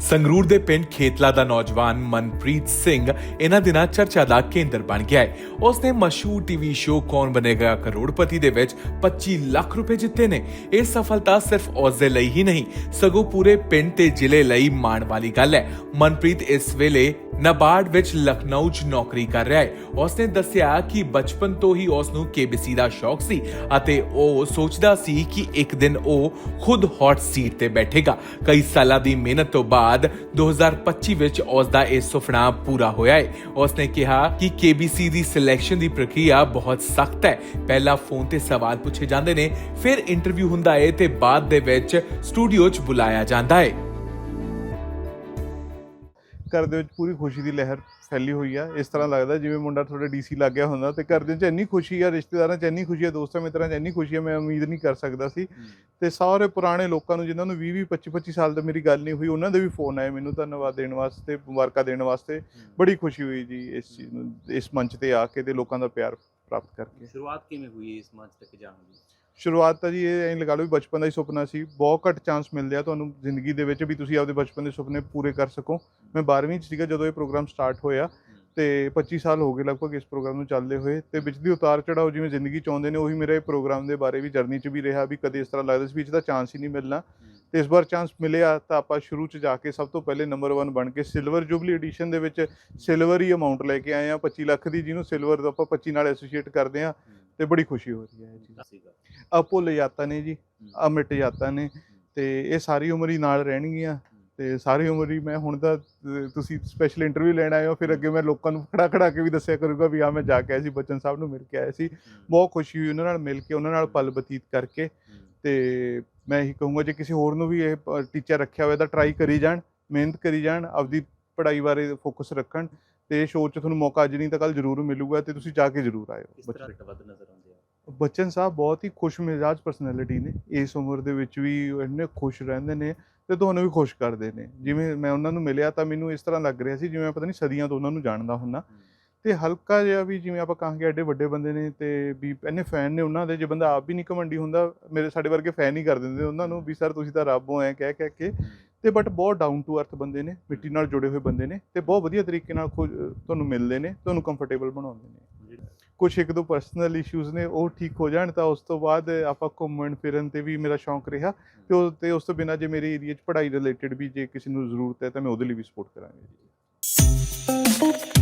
ਸੰਗਰੂਰ ਦੇ ਪਿੰਡ ਖੇਤਲਾ ਦਾ ਨੌਜਵਾਨ ਮਨਪ੍ਰੀਤ ਸਿੰਘ ਇਹਨਾਂ ਦਿਨਾਂ ਚਰਚਾ ਦਾ ਕੇਂਦਰ ਬਣ ਗਿਆ ਹੈ। ਉਸਨੇ ਮਸ਼ਹੂਰ ਟੀਵੀ ਸ਼ੋਅ ਕੌਣ ਬਣੇਗਾ? ਕਰੋੜਪਤੀ ਦੇ ਵਿੱਚ 25 ਲੱਖ ਰੁਪਏ ਜਿੱਤੇ ਨੇ। ਇਹ ਸਫਲਤਾ ਸਿਰਫ ਉਸ ਦੇ ਲਈ ਹੀ ਨਹੀਂ, ਸਗੋਂ ਪੂਰੇ ਪਿੰਡ ਤੇ ਜ਼ਿਲ੍ਹੇ ਲਈ ਮਾਣ ਵਾਲੀ ਗੱਲ ਹੈ। ਮਨਪ੍ਰੀਤ ਇਸ ਵੇਲੇ ਨਬਾਰਡ ਵਿੱਚ ਲਖਨਊ 'ਚ ਨੌਕਰੀ ਕਰ ਰਿਹਾ ਹੈ। ਉਸਨੇ ਦੱਸਿਆ ਕਿ ਬਚਪਨ ਤੋਂ ਹੀ ਉਸ ਨੂੰ ਕੇਬੀਸੀ ਦਾ ਸ਼ੌਕ ਸੀ ਅਤੇ ਉਹ ਸੋਚਦਾ ਸੀ ਕਿ ਇੱਕ ਦਿਨ ਉਹ ਖੁਦ ਹੌਟ ਸੀਟ ਤੇ ਬੈਠੇਗਾ। ਕਈ ਸਾਲਾਂ ਦੀ ਮਿਹਨਤ ਤੋਂ ਬਾਅਦ ਬਾਅਦ 2025 ਵਿੱਚ ਉਸ ਦਾ ਇਹ ਸੁਪਨਾ ਪੂਰਾ ਹੋਇਆ ਹੈ। ਉਸਨੇ ਕਿਹਾ ਕਿ ਕੇਬੀਸੀ ਦੀ ਸਿਲੈਕਸ਼ਨ ਦੀ ਪ੍ਰਕਿਰਿਆ ਬਹੁਤ ਸਖਤ ਹੈ। ਪਹਿਲਾਂ ਫੋਨ ਤੇ ਸਵਾਲ ਪੁੱਛੇ ਜਾਂਦੇ ਨੇ, ਫਿਰ ਇੰਟਰਵਿਊ ਹੁੰਦਾ ਹੈ ਤੇ ਬਾਅਦ ਦੇ ਵਿੱਚ ਸਟੂਡੀਓ 'ਚ ਬੁਲਾਇਆ ਜਾਂਦਾ ਹੈ। ਘਰ ਦੇ ਵਿੱਚ ਪੂਰੀ ਖੁਸ਼ੀ ਦੀ ਲਹਿਰ ਫੈਲੀ ਹੋਈ ਆ। ਇਸ ਤਰ੍ਹਾਂ ਲੱਗਦਾ ਜਿਵੇਂ ਮੁੰਡਾ ਤੁਹਾਡਾ ਡੀਸੀ ਲੱਗ ਗਿਆ ਹੁੰਦਾ ਤੇ ਘਰ ਦੇ ਵਿੱਚ ਇੰਨੀ ਖੁਸ਼ੀ ਆ ਰਿਸ਼ਤੇਦਾਰਾਂ 'ਚ ਇੰਨੀ ਖੁਸ਼ੀ ਆ ਦੋਸਤਾਂ ਮਿੱਤਰਾਂ 'ਚ ਇੰਨੀ ਖੁਸ਼ੀ ਆ ਮੈਂ ਉਮੀਦ ਨਹੀਂ ਕਰ ਸਕਦਾ ਸੀ। ਤੇ ਸਾਰੇ ਪੁਰਾਣੇ ਲੋਕਾਂ ਨੂੰ ਜਿਨ੍ਹਾਂ ਨੂੰ 20 20 25 25 ਸਾਲ ਤੋਂ ਮੇਰੀ ਗੱਲ ਨਹੀਂ ਹੋਈ ਉਹਨਾਂ ਦੇ ਵੀ ਫੋਨ ਆਏ ਮੈਨੂੰ ਧੰਨਵਾਦ ਦੇਣ ਵਾਸਤੇ ਮੁਬਾਰਕਾਂ ਦੇਣ ਵਾਸਤੇ। ਬੜੀ ਖੁਸ਼ੀ ਹੋਈ ਜੀ ਇਸ ਚੀਜ਼ ਨੂੰ ਇਸ ਮੰਚ ਤੇ ਆ ਕੇ ਤੇ ਲੋਕਾਂ ਦਾ ਪਿਆਰ ਪ੍ਰਾਪਤ ਕਰਕੇ। ਸ਼ੁਰੂਆਤ ਕਿਵੇਂ ਹੋਈ ਇਸ ਮੰਚ ਤੱਕ ਜਾਣ ਦੀ? ਸ਼ੁਰੂਆਤ ਤਾਂ ਜੀ ਇਹ ਐਂ ਲਗਾ ਲਓ ਵੀ ਬਚਪਨ ਦਾ ਹੀ ਸੁਪਨਾ ਸੀ। ਬਹੁਤ ਘੱਟ ਚਾਂਸ ਮਿਲਦੇ ਆ ਤੁਹਾਨੂੰ ਜ਼ਿੰਦਗੀ ਦੇ ਵਿੱਚ ਵੀ ਤੁਸੀਂ ਆਪਦੇ ਬਚਪਨ ਦੇ ਸੁਪਨੇ ਪੂਰੇ ਕਰ ਸਕੋ। ਮੈਂ 12ਵੀਂ ਚ ਸੀਗਾ ਜਦੋਂ ਇਹ ਪ੍ਰੋਗਰਾਮ ਸਟਾਰਟ ਹੋਇਆ ਤੇ 25 ਸਾਲ ਹੋ ਗਏ ਲਗਭਗ ਇਸ ਪ੍ਰੋਗਰਾਮ ਨੂੰ ਚੱਲਦੇ ਹੋਏ ਤੇ ਵਿੱਚ ਦੀ ਉਤਾਰ ਚੜਾਓ ਜਿਵੇਂ ਜ਼ਿੰਦਗੀ ਚ ਆਉਂਦੇ ਨੇ ਉਹੀ ਮੇਰੇ ਪ੍ਰੋਗਰਾਮ ਦੇ ਬਾਰੇ ਵੀ ਜਰਨੀ ਚ ਵੀ ਰਿਹਾ ਵੀ ਕਦੇ ਇਸ ਤਰ੍ਹਾਂ ਲੱਗਦਾ ਸੀ ਵੀ ਇਹ ਚਾਂਸ ਹੀ ਨਹੀਂ ਮਿਲਣਾ। ਤੇ ਇਸ ਵਾਰ ਚਾਂਸ ਮਿਲਿਆ ਤਾਂ ਆਪਾਂ ਸ਼ੁਰੂ ਚ ਜਾ ਕੇ ਸਭ ਤੋਂ ਪਹਿਲੇ ਨੰਬਰ 1 ਬਣ ਕੇ ਸਿਲਵਰ ਜੁਬਲੀ ਐਡੀਸ਼ਨ ਦੇ ਵਿੱਚ ਸਿਲਵਰ ਹੀ ਅਮਾਉਂਟ ਲੈ ਕੇ ਆਏ ਆ 25 ਲੱਖ ਦੀ ਜਿਹਨੂੰ ਸਿਲਵਰ ਦਾ ਆਪਾਂ 25 ਨਾਲ ਐਸੋਸੀਏਟ ਕਰਦੇ ਆ ਤੇ ਬੜੀ ਖੁਸ਼ੀ ਹੋ ਰਹੀ ਹੈ ਚੀਜ਼। ਸੀਗਾ ਅਪੁੱਲ ਯਾਤਾਂ ਨੇ ਜੀ ਅਮਿਟ ਯਾਤਾਂ ਨੇ ਤੇ ਇਹ ਸਾਰੀ ਉਮਰ ਹੀ ਨਾਲ ਰਹਿਣਗੀਆਂ ਤੇ ਸਾਰੀ ਉਮਰ ਹੀ ਮੈਂ ਹੁਣ ਤਾਂ ਤੁਸੀਂ ਸਪੈਸ਼ਲ ਇੰਟਰਵਿਊ ਲੈਣ ਆਏ ਹੋ ਫਿਰ ਅੱਗੇ ਮੈਂ ਲੋਕਾਂ ਨੂੰ ਖੜਾ ਖੜਾ ਕੇ ਵੀ ਦੱਸਿਆ ਕਰੂੰਗਾ ਵੀ ਆ ਮੈਂ ਜਾ ਕੇ ਆਇਆ ਸੀ ਬਚਨ ਸਾਹਿਬ ਨੂੰ ਮਿਲ ਕੇ ਆਇਆ ਸੀ। ਬਹੁਤ ਖੁਸ਼ੀ ਹੋਈ ਉਹਨਾਂ ਨਾਲ ਮਿਲ ਕੇ ਉਹਨਾਂ ਨਾਲ ਪਲ ਬਤੀਤ ਕਰਕੇ ਤੇ ਮੈਂ ਇਹੀ ਕਹੂੰਗਾ ਜੇ ਕਿਸੇ ਹੋਰ ਨੂੰ ਵੀ ਇਹ ਟੀਚਰ ਰੱਖਿਆ ਹੋਇਆ ਤਾਂ ਟਰਾਈ ਕਰੀ ਜਾਣ ਮਿਹਨਤ ਕਰੀ ਜਾਣ ਆਪਦੀ ਪੜ੍ਹਾਈ ਬਾਰੇ ਫੋਕਸ ਰੱਖਣ ਤੇ ਇਹ ਸ਼ੋਅ 'ਚ ਤੁਹਾਨੂੰ ਮੌਕਾ ਅੱਜ ਨਹੀਂ ਤਾਂ ਕੱਲ ਜ਼ਰੂਰ ਮਿਲੂਗਾ ਤੇ ਤੁਸੀਂ ਜਾ ਕੇ ਜ਼ਰੂਰ ਆਇਓ ਕਿਸ ਬੱਚੇ ਤਰ੍ਹਾਂ ਵੱਧ ਨਜ਼ਰ ਆਉਂਦੇ ਆ? ਬੱਚਨ ਸਾਹਿਬ ਬਹੁਤ ਹੀ ਖੁਸ਼ ਮਿਜਾਜ ਪਰਸਨੈਲਿਟੀ ਨੇ। ਇਸ ਉਮਰ ਦੇ ਵਿੱਚ ਵੀ ਇੰਨੇ ਖੁਸ਼ ਰਹਿੰਦੇ ਨੇ ਤੇ ਤੁਹਾਨੂੰ ਵੀ ਖੁਸ਼ ਕਰਦੇ ਨੇ। ਜਿਵੇਂ ਮੈਂ ਉਹਨਾਂ ਨੂੰ ਮਿਲਿਆ ਤਾਂ ਮੈਨੂੰ ਇਸ ਤਰ੍ਹਾਂ ਲੱਗ ਰਿਹਾ ਸੀ ਜਿਵੇਂ ਮੈਂ ਪਤਾ ਨਹੀਂ ਸਦੀਆਂ ਤੋਂ ਉਹਨਾਂ ਨੂੰ ਜਾਣਦਾ ਹੁੰਨਾ ਤੇ ਹਲਕਾ ਜਿਹਾ ਵੀ ਜਿਵੇਂ ਆਪਾਂ ਕਹਾਂਗੇ ਐਡੇ ਵੱਡੇ ਬੰਦੇ ਨੇ ਤੇ ਵੀ ਇੰਨੇ ਫੈਨ ਨੇ ਉਹਨਾਂ ਦੇ ਜੇ ਬੰਦਾ ਆਪ ਵੀ ਨਹੀਂ ਕਮੰਡੀ ਹੁੰਦਾ ਮੇਰੇ ਸਾਡੇ ਵਰਗੇ ਫੈਨ ਹੀ ਕਰ ਦਿੰਦੇ ਉਹਨਾਂ ਨੂੰ ਵੀ ਸਰ ਤੁਸੀਂ ਤਾਂ ਰੱਬ ਹੋ ਐ ਕਹਿ ਕਹਿ ਕੇ ਤੇ ਬਟ ਬਹੁਤ ਡਾਊਨ ਟੂ ਅਰਥ ਬੰਦੇ ਨੇ ਮਿੱਟੀ ਨਾਲ ਜੁੜੇ ਹੋਏ ਬੰਦੇ ਨੇ ਤੇ ਬਹੁਤ ਵਧੀਆ ਤਰੀਕੇ ਨਾਲ ਤੁਹਾਨੂੰ ਮਿਲਦੇ ਨੇ ਤੁਹਾਨੂੰ ਕੰਫਰਟੇਬਲ ਬਣਾਉਂਦੇ ਨੇ। ਕੁਝ ਇੱਕ ਦੋ ਪਰਸਨਲ ਇਸ਼ੂਜ਼ ਨੇ ਉਹ ਠੀਕ ਹੋ ਜਾਣ ਤਾਂ ਉਸ ਤੋਂ ਬਾਅਦ ਆਪਾਂ ਘੁੰਮਣ ਫਿਰਨ ਤੇ ਵੀ ਮੇਰਾ ਸ਼ੌਂਕ ਰਿਹਾ ਤੇ ਉਹ ਤੇ ਉਸ ਤੋਂ ਬਿਨਾਂ ਜੇ ਮੇਰੇ ਏਰੀਆ 'ਚ ਪੜ੍ਹਾਈ ਰਿਲੇਟਡ ਵੀ ਜੇ ਕਿਸੇ ਨੂੰ ਜ਼ਰੂਰਤ ਹੈ ਤਾਂ ਮੈਂ ਉਹਦੇ ਲਈ ਵੀ ਸਪੋਰਟ ਕਰਾਂਗਾ ਜੀ।